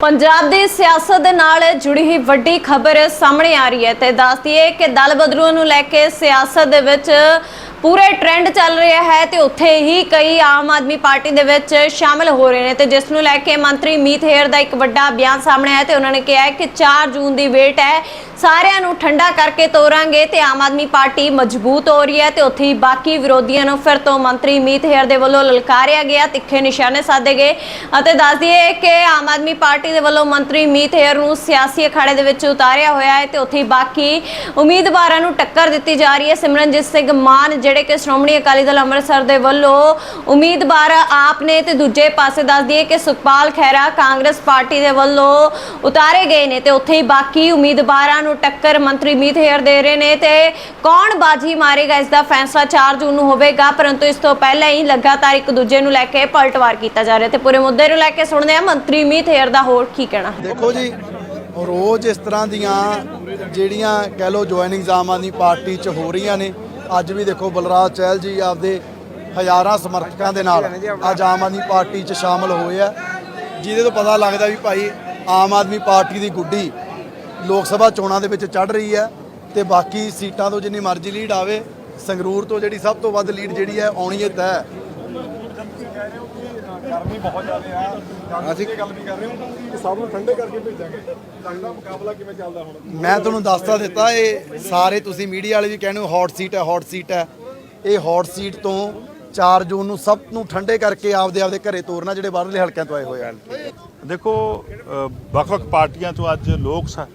ਪੰਜਾਬ ਦੀ ਸਿਆਸਤ ਦੇ ਨਾਲ ਜੁੜੀ ਹੀ ਵੱਡੀ ਖਬਰ ਸਾਹਮਣੇ ਆ ਰਹੀ ਹੈ ਤੇ ਦੱਸਦੀ ਹੈ ਕਿ ਦਲ ਬਦਲੂਆਂ ਨੂੰ ਲੈ ਕੇ ਸਿਆਸਤ ਦੇ ਵਿੱਚ ਪੂਰੇ ਟ੍ਰੈਂਡ ਚੱਲ ਰਿਹਾ ਹੈ ਤੇ ਉੱਥੇ ਹੀ ਕਈ ਆਮ ਆਦਮੀ ਪਾਰਟੀ ਦੇ ਵਿੱਚ ਸ਼ਾਮਲ ਹੋ ਰਹੇ ਨੇ ਤੇ ਜਿਸ ਨੂੰ ਲੈ ਕੇ ਮੰਤਰੀ ਮੀਤ ਹੇਅਰ ਦਾ ਇੱਕ ਵੱਡਾ ਬਿਆਨ ਸਾਹਮਣੇ ਆਇਆ ਤੇ ਉਹਨਾਂ ਨੇ ਕਿਹਾ ਕਿ 4 ਜੂਨ ਦੀ ਵੇਟ ਹੈ ਸਾਰਿਆਂ ਨੂੰ ਠੰਡਾ ਕਰਕੇ ਤੋਰਾਂਗੇ ਤੇ ਆਮ ਆਦਮੀ ਪਾਰਟੀ ਮਜ਼ਬੂਤ ਹੋ ਰਹੀ ਹੈ ਤੇ ਉੱਥੇ ਹੀ ਬਾਕੀ ਵਿਰੋਧੀਆਂ ਨੂੰ ਫਿਰ ਤੋਂ ਮੰਤਰੀ ਮੀਤ ਹੇਅਰ ਦੇ ਵੱਲੋਂ ਲਲਕਾਰਿਆ ਗਿਆ, ਤਿੱਖੇ ਨਿਸ਼ਾਨੇ ਸਾਧੇ ਗਏ ਅਤੇ ਦੱਸ ਦਈਏ ਕਿ ਆਮ ਆਦਮੀ ਪਾਰਟੀ ਦੇ ਵੱਲੋਂ ਮੰਤਰੀ ਮੀਤ ਹੇਅਰ ਨੂੰ ਸਿਆਸੀ ਅਖਾੜੇ ਦੇ ਵਿੱਚ ਉਤਾਰਿਆ ਹੋਇਆ ਹੈ ਤੇ ਉੱਥੇ ਹੀ ਬਾਕੀ ਉਮੀਦਵਾਰਾਂ ਨੂੰ ਟੱਕਰ ਦਿੱਤੀ ਜਾ ਰਹੀ ਹੈ। ਸਿਮਰਨਜੀਤ ਸਿੰਘ ਮਾਨ, ਜਿਹੜੇ ਕਿ ਸ਼੍ਰੋਮਣੀ ਅਕਾਲੀ ਦਲ ਅੰਮ੍ਰਿਤਸਰ ਦੇ ਵੱਲੋਂ ਉਮੀਦਵਾਰ ਆਪ ਨੇ ਤੇ ਦੂਜੇ ਪਾਸੇ ਦੱਸ ਦਈਏ ਕਿ ਸੁਖਪਾਲ ਖਹਿਰਾ ਕਾਂਗਰਸ ਪਾਰਟੀ ਦੇ ਵੱਲੋਂ ਉਤਾਰੇ ਗਏ ਨੇ ਤੇ ਉੱਥੇ ਹੀ ਬਾਕੀ ਉਮੀਦਵਾਰਾਂ ਨੂੰ ਟੱਕਰ ਮੰਤਰੀ ਮੀਤ ਹੇਅਰ ਦੇ ਰਹੇ ਨੇ ਤੇ ਕੌਣ ਬਾਜੀ ਮਾਰੇਗਾ ਇਸ ਦਾ ਫੈਸਲਾ? 4 ਜੂਨ ਨੂੰ ਹੋਵੇਗਾ, ਪਰੰਤੂ ਇਸ ਤੋਂ ਪਹਿਲਾਂ ਹੀ ਲਗਾਤਾਰ ਇੱਕ ਦੂਜੇ ਨੂੰ ਲੈ ਕੇ ਪਲਟਵਾਰ ਕੀਤਾ ਜਾ ਰਿਹਾ ਤੇ ਪੂਰੇ ਮੁੱਦੇ ਨੂੰ ਲੈ ਕੇ ਸੁਣਦੇ ਆ ਮੰਤਰੀ ਮੀਤ ਹੇਅਰ ਦਾ ਹੋਰ ਕੀ ਕਹਿਣਾ। ਦੇਖੋ ਜੀ, ਰੋਜ਼ ਇਸ ਤਰ੍ਹਾਂ ਦੀਆਂ ਜਿਹੜੀਆਂ ਕਹਿ ਲੋ ਜੁਆਇਨਿੰਗਸ ਆਮ ਆਦਮੀ ਪਾਰਟੀ 'ਚ ਹੋ ਰਹੀਆਂ ਨੇ, ਅੱਜ ਵੀ ਦੇਖੋ ਬਲਰਾਜ ਚਹਿਲ ਜੀ ਆਪਦੇ ਹਜ਼ਾਰਾਂ ਸਮਰਥਕਾਂ ਦੇ ਨਾਲ ਅੱਜ ਆਮ ਆਦਮੀ ਪਾਰਟੀ 'ਚ ਸ਼ਾਮਲ ਹੋਏ ਆ, ਜਿਹਦੇ ਤੋਂ ਪਤਾ ਲੱਗਦਾ ਵੀ ਭਾਈ ਆਮ ਆਦਮੀ ਪਾਰਟੀ ਦੀ ਗੁੱਡੀ ਲੋਕ ਸਭਾ ਚੋਣਾਂ ਦੇ ਵਿੱਚ ਚੜ ਰਹੀ ਹੈ ਤੇ ਬਾਕੀ ਸੀਟਾਂ ਤੋਂ ਜਿੰਨੀ ਮਰਜ਼ੀ ਲੀਡ ਆਵੇ ਸੰਗਰੂਰ ਤੋਂ ਜਿਹੜੀ ਸਭ ਤੋਂ ਵੱਧ ਲੀਡ ਜਿਹੜੀ ਹੈ ਆਉਣੀ ਹੈ ਤੈਅ ਗਰਮੀ ਬਹੁਤ ਜ਼ਿਆਦਾ ਆ ਅਸੀਂ ਗੱਲ ਵੀ ਕਰ ਰਹੇ ਹਾਂ ਕਿ ਸਭ ਨੂੰ ਠੰਡੇ ਕਰਕੇ ਭੇਜਾਂਗੇ ਲੱਗਦਾ ਮੁਕਾਬਲਾ ਕਿਵੇਂ ਚੱਲਦਾ ਹੁਣ ਮੈਂ ਤੁਹਾਨੂੰ ਦੱਸਤਾ ਦਿੱਤਾ ਇਹ ਸਾਰੇ ਤੁਸੀਂ ਮੀਡੀਆ ਵਾਲੇ ਵੀ ਕਹਿੰਦੇ ਹੋ ਹੌਟ ਸੀਟ ਹੈ ਹੌਟ ਸੀਟ ਹੈ। ਇਹ ਹੌਟ ਸੀਟ ਤੋਂ 4 ਜੂਨ ਨੂੰ ਸਭ ਨੂੰ ਠੰਡੇ ਕਰਕੇ ਆਪਦੇ ਆਪਦੇ ਘਰੇ ਤੋਰਨਾ ਜਿਹੜੇ ਬਾਹਰਲੇ ਹਲਕਿਆਂ ਤੋਂ ਆਏ ਹੋਏ ਆ। ਦੇਖੋ ਵੱਖ-ਵੱਖ ਪਾਰਟੀਆਂ ਤੋਂ ਅੱਜ ਲੋਕ ਸ-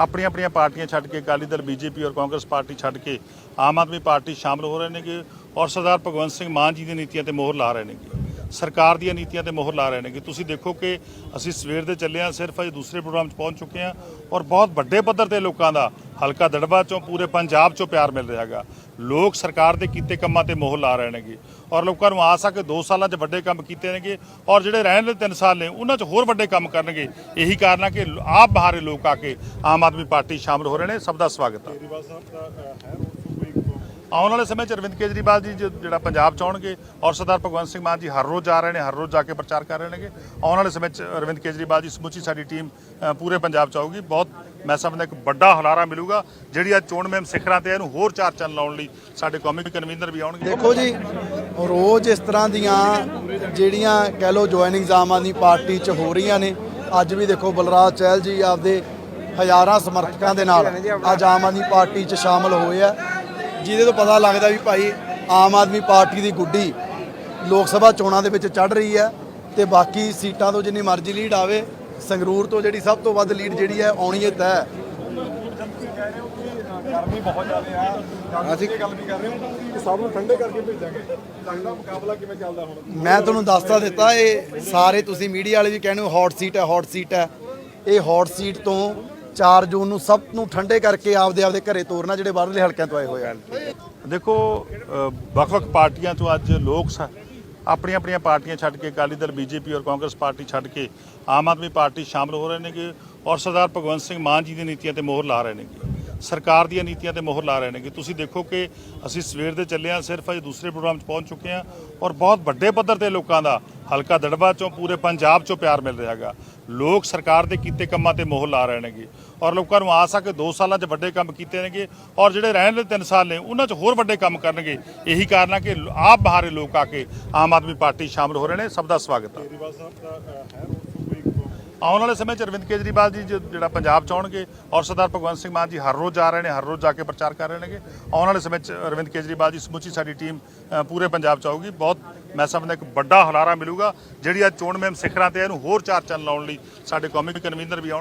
ਆਪਣੀਆਂ ਆਪਣੀਆਂ ਪਾਰਟੀਆਂ ਛੱਡ ਕੇ ਅਕਾਲੀ ਦਲ, ਬੀਜੇਪੀ ਔਰ ਕਾਂਗਰਸ ਪਾਰਟੀ ਛੱਡ ਕੇ ਆਮ ਆਦਮੀ ਪਾਰਟੀ ਸ਼ਾਮਲ ਹੋ ਰਹੇ ਨੇਗੇ ਔਰ ਸਰਦਾਰ ਭਗਵੰਤ ਸਿੰਘ ਮਾਨ ਜੀ ਦੀਆਂ ਨੀਤੀਆਂ ਤੇ ਮੋਹਰ ਲਾ ਰਹੇ ਨੇਗੇ। ਸਰਕਾਰ ਦੀਆਂ ਨੀਤੀਆਂ ਤੇ ਮੋਹਰ ਲਾ ਰਹੇ ਨੇਗੇ। ਤੁਸੀਂ ਦੇਖੋ ਕਿ ਅਸੀਂ ਸਵੇਰ ਦੇ ਚੱਲੇ ਹਾਂ, ਸਿਰਫ ਅਜੇ ਦੂਸਰੇ ਪ੍ਰੋਗਰਾਮ 'ਚ ਪਹੁੰਚ ਚੁੱਕੇ ਹਾਂ ਔਰ ਬਹੁਤ ਵੱਡੇ ਪੱਧਰ ਤੇ ਲੋਕਾਂ ਦਾ ਹਲਕਾ ਦੜਬਾ ਚੋਂ ਪੂਰੇ ਪੰਜਾਬ ਚੋਂ ਪਿਆਰ ਮਿਲ ਰਿਹਾ ਹੈਗਾ। ਲੋਕ ਸਰਕਾਰ ਦੇ ਕੀਤੇ ਕੰਮਾਂ ਤੇ ਮੋਹਰ ਲਾ ਰਹੇ ਨੇਗੇ ਔਰ ਲੋਕਾਂ ਨੂੰ ਆਸ ਆ ਕਿ 2 ਸਾਲਾਂ 'ਚ ਵੱਡੇ ਕੰਮ ਕੀਤੇ ਨੇਗੇ ਔਰ ਜਿਹੜੇ ਰਹਿਣ ਵਾਲੇ 3 ਸਾਲ ਨੇ, ਉਹਨਾਂ 'ਚ ਹੋਰ ਵੱਡੇ ਕੰਮ ਕਰਨਗੇ। ਇਹੀ ਕਾਰਨ ਆ ਕਿ ਆਪ ਬਾਹਰੇ ਲੋਕ ਆ ਕੇ ਆਮ ਆਦਮੀ ਪਾਰਟੀ ਸ਼ਾਮਲ ਹੋ ਰਹੇ ਨੇ। ਸਭ ਦਾ ਸਵਾਗਤ ਹੈ ਆਉਣ ਵਾਲੇ ਸਮੇਂ 'ਚ ਅਰਵਿੰਦ ਕੇਜਰੀਵਾਲ ਜੀ ਜਿਹੜਾ ਪੰਜਾਬ 'ਚ ਆਉਣਗੇ ਔਰ ਸਰਦਾਰ ਭਗਵੰਤ ਸਿੰਘ ਮਾਨ ਜੀ ਹਰ ਰੋਜ਼ ਜਾ ਰਹੇ ਨੇ, ਹਰ ਰੋਜ਼ ਜਾ ਕੇ ਪ੍ਰਚਾਰ ਕਰ ਰਹੇ ਨੇਗੇ। ਆਉਣ ਵਾਲੇ ਸਮੇਂ 'ਚ ਅਰਵਿੰਦ ਕੇਜਰੀਵਾਲ ਜੀ ਸਮੁੱਚੀ ਸਾਡੀ ਟੀਮ ਪੂਰੇ ਪੰਜਾਬ 'ਚ ਆਊਗੀ। ਬਹੁਤ ਮੈਂ ਸਮਝਦਾ ਇੱਕ ਵੱਡਾ ਹੁਲਾਰਾ ਮਿਲੂਗਾ, ਜਿਹੜੀ ਆ ਚੋਣ ਮਹਿਮ ਸਿਖਰਾਂ ਤੇ ਇਹਨੂੰ ਹੋਰ ਚਾਰ ਚੰਨ ਲਾਉਣ ਲਈ ਸਾਡੇ ਕੌਮੀ ਕਨਵੀਨਰ ਵੀ ਆਉਣਗੇ। ਦੇਖੋ ਜੀ, ਰੋਜ਼ ਇਸ ਤਰ੍ਹਾਂ ਦੀਆਂ ਜਿਹੜੀਆਂ ਕਹਿ ਲੋ ਜੁਆਇਨਿੰਗਸ ਆਮ ਆਦਮੀ ਪਾਰਟੀ 'ਚ ਹੋ ਰਹੀਆਂ ਨੇ, ਅੱਜ ਵੀ ਦੇਖੋ ਬਲਰਾਜ ਚਹਿਲ ਜੀ ਆਪਦੇ ਹਜ਼ਾਰਾਂ ਸਮਰਥਕਾਂ ਦੇ ਨਾਲ ਅੱਜ ਆਮ ਆਦਮੀ ਪਾਰਟੀ 'ਚ ਸ਼ਾਮਲ ਹੋਏ ਆ। ਜਿਹਦੇ ਤੋਂ ਪਤਾ ਲੱਗਦਾ ਵੀ ਭਾਈ ਆਮ ਆਦਮੀ ਪਾਰਟੀ ਦੀ ਗੁੱਡੀ ਲੋਕ ਸਭਾ ਚੋਣਾਂ ਦੇ ਵਿੱਚ ਚੜ ਰਹੀ ਹੈ ਤੇ ਬਾਕੀ ਸੀਟਾਂ ਤੋਂ ਜਿੰਨੀ ਮਰਜ਼ੀ ਲੀਡ ਆਵੇ ਸੰਗਰੂਰ ਤੋਂ ਜਿਹੜੀ ਸਭ ਤੋਂ ਵੱਧ ਲੀਡ ਜਿਹੜੀ ਹੈ ਆਉਣੀ ਹੈ ਤੈਅ ਤੁਸੀਂ ਕਹਿ ਰਹੇ ਹੋ ਕਿ ਅ, ਗਰਮੀ ਬਹੁਤ ਜ਼ਿਆਦਾ ਆ ਅਸੀਂ ਗੱਲ ਵੀ ਕਰ ਰਹੇ ਹਾਂ ਕਿ ਸਭ ਨੂੰ ਠੰਡੇ ਕਰਕੇ ਭੇਜਾਂਗੇ। ਲੱਗਦਾ ਮੁਕਾਬਲਾ ਕਿਵੇਂ ਚੱਲਦਾ ਹੁਣ? ਮੈਂ ਤੁਹਾਨੂੰ ਦੱਸਤਾ ਦਿੱਤਾ ਇਹ ਸਾਰੇ ਤੁਸੀਂ ਮੀਡੀਆ ਵਾਲੇ ਵੀ ਕਹਿੰਦੇ ਹੋ ਹੌਟ ਸੀਟ ਹੈ ਹੌਟ ਸੀਟ ਹੈ। ਇਹ ਹੌਟ ਸੀਟ ਤੋਂ 4 ਜੂਨ ਨੂੰ ਸਭ ਨੂੰ ਠੰਡੇ ਕਰਕੇ ਆਪਦੇ ਆਪਦੇ ਘਰੇ ਤੋਰਨਾ ਜਿਹੜੇ ਬਾਹਰਲੇ ਹਲਕਿਆਂ ਤੋਂ ਆਏ ਹੋਏ ਆ। ਦੇਖੋ ਵੱਖ-ਵੱਖ ਪਾਰਟੀਆਂ ਤੋਂ ਅੱਜ ਲੋਕ ਸ- ਆਪਣੀਆਂ ਆਪਣੀਆਂ ਪਾਰਟੀਆਂ ਛੱਡ ਕੇ ਅਕਾਲੀ ਦਲ, ਬੀਜੇਪੀ ਔਰ ਕਾਂਗਰਸ ਪਾਰਟੀ ਛੱਡ ਕੇ ਆਮ ਆਦਮੀ ਪਾਰਟੀ ਸ਼ਾਮਲ ਹੋ ਰਹੇ ਨੇਗੇ ਔਰ ਸਰਦਾਰ ਭਗਵੰਤ ਸਿੰਘ ਮਾਨ ਜੀ ਦੀਆਂ ਨੀਤੀਆਂ ਤੇ ਮੋਹਰ ਲਾ ਰਹੇ ਨੇਗੇ। ਸਰਕਾਰ ਦੀਆਂ ਨੀਤੀਆਂ ਤੇ ਮੋਹਰ ਲਾ ਰਹੇ ਨੇਗੇ। ਤੁਸੀਂ ਦੇਖੋ ਕਿ ਅਸੀਂ ਸਵੇਰ ਦੇ ਚੱਲੇ ਹਾਂ, ਸਿਰਫ ਅਜੇ ਦੂਸਰੇ ਪ੍ਰੋਗਰਾਮ 'ਚ ਪਹੁੰਚ ਚੁੱਕੇ ਹਾਂ ਔਰ ਬਹੁਤ ਵੱਡੇ ਪੱਧਰ ਤੇ ਲੋਕਾਂ ਦਾ ਹਲਕਾ ਦੜਬਾ ਚੋਂ ਪੂਰੇ ਪੰਜਾਬ ਚੋਂ ਪਿਆਰ ਮਿਲ ਰਿਹਾ ਹੈਗਾ। ਲੋਕ ਸਰਕਾਰ ਦੇ ਕੀਤੇ ਕੰਮਾਂ ਤੇ ਮੋਹਰ ਲਾ ਰਹੇ ਨੇਗੇ ਔਰ ਲੋਕਾਂ ਨੂੰ ਆਸ ਆ ਕਿ 2 ਸਾਲਾਂ 'ਚ ਵੱਡੇ ਕੰਮ ਕੀਤੇ ਨੇਗੇ ਔਰ ਜਿਹੜੇ ਰਹਿਣ ਦੇ 3 ਸਾਲ ਨੇ, ਉਹਨਾਂ 'ਚ ਹੋਰ ਵੱਡੇ ਕੰਮ ਕਰਨਗੇ। ਇਹੀ ਕਾਰਨ ਆ ਕਿ ਆਪ ਬਾਹਰੇ ਲੋਕ ਆ ਕੇ ਆਮ ਆਦਮੀ ਪਾਰਟੀ ਸ਼ਾਮਲ ਹੋ ਰਹੇ ਨੇ। ਸਭ ਦਾ ਸਵਾਗਤ ਹੈ ਆਉਣ ਵਾਲੇ ਸਮੇਂ 'ਚ ਅਰਵਿੰਦ ਕੇਜਰੀਵਾਲ ਜੀ ਜਿਹੜਾ ਪੰਜਾਬ 'ਚ ਆਉਣਗੇ ਔਰ ਸਰਦਾਰ ਭਗਵੰਤ ਸਿੰਘ ਮਾਨ ਜੀ ਹਰ ਰੋਜ਼ ਜਾ ਰਹੇ ਨੇ, ਹਰ ਰੋਜ਼ ਜਾ ਕੇ ਪ੍ਰਚਾਰ ਕਰ ਰਹੇ ਨੇਗੇ। ਆਉਣ ਵਾਲੇ ਸਮੇਂ 'ਚ ਅਰਵਿੰਦ ਕੇਜਰੀਵਾਲ ਜੀ ਸਮੁੱਚੀ ਸਾਡੀ ਟੀਮ ਪੂਰੇ ਪੰਜਾਬ 'ਚ ਆਊਗੀ। ਬਹੁਤ ਮੈਂ ਸਮਝਦਾ ਇੱਕ ਵੱਡਾ ਹੁਲਾਰਾ ਮਿਲੂਗਾ। ਜਿਹੜੀ ਆ ਚੋਣ ਮਹਿਮ ਸਿਖਰਾਂ ਤੇ ਇਹਨੂੰ ਹੋਰ ਚਾਰ ਚੰਨ ਲਾਉਣ ਲਈ ਸਾਡੇ ਕੌਮੀ ਕਨਵੀਨਰ ਵੀ ਆਉਣਗੇ।